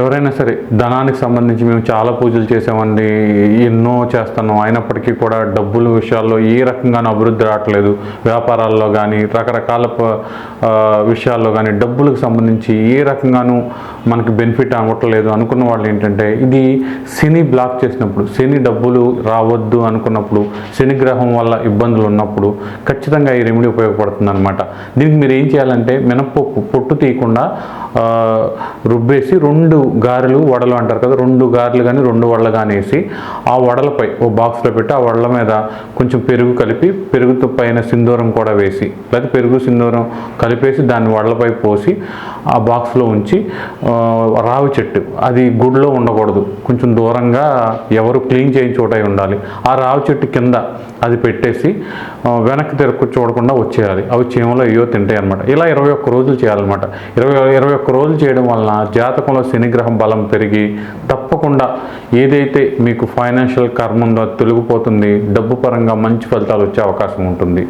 ఎవరైనా సరే ధనానికి సంబంధించి మేము చాలా పూజలు చేసామండి ఎన్నో చేస్తున్నాం. అయినప్పటికీ కూడా డబ్బుల విషయాల్లో ఏ రకంగానూ అభివృద్ధి రావట్లేదు. వ్యాపారాల్లో కానీ రకరకాల విషయాల్లో కానీ డబ్బులకు సంబంధించి ఏ రకంగానూ మనకి బెనిఫిట్ అవ్వట్లేదు. అనుకున్న వాళ్ళు ఏంటంటే ఇది శని బ్లాక్ చేసినప్పుడు శని డబ్బులు రావద్దు అనుకున్నప్పుడు శని గ్రహం వల్ల ఇబ్బందులు ఉన్నప్పుడు ఖచ్చితంగా ఈ రెమెడీ ఉపయోగపడుతుంది అనమాట దీనికి మీరు ఏం చేయాలంటే మినప్పప్పు పొట్టు తీయకుండా రుబ్బేసి రెండు గారెలు వడలు అంటారు కదా రెండు గారెలు కానీ రెండు వడలు కానీ వేసి ఆ వడలపై ఓ బాక్స్లో పెట్టి ఆ వడల మీద కొంచెం పెరుగు కలిపి పెరుగుతో పైన సింధూరం కూడా వేసి లేదా పెరుగు సింధూరం కలిపేసి దాన్ని వడలపై పోసి ఆ బాక్స్లో ఉంచి రావి చెట్టు అది గుడిలో ఉండకూడదు. కొంచెం దూరంగా ఎవరు క్లీన్ చేయని చోట అయి ఉండాలి. ఆ రావి చెట్టు కింద అది పెట్టేసి వెనక్కి తిరగకు చూడకుండా వచ్చేయాలి. అవి చీమలో అయ్యో తింటాయి అనమాట ఇలా ఇరవై ఒక్క రోజులు చేయాలన్నమాట. ఇరవై ఇరవై ఒక్క రోజులు చేయడం వలన జాతకంలో శనిగ్రహం బలం పెరిగి తప్పకుండా ఏదైతే మీకు ఫైనాన్షియల్ కర్మ ఉందో అది తొలగిపోతుంది డబ్బు పరంగా మంచి ఫలితాలు వచ్చే అవకాశం ఉంటుంది.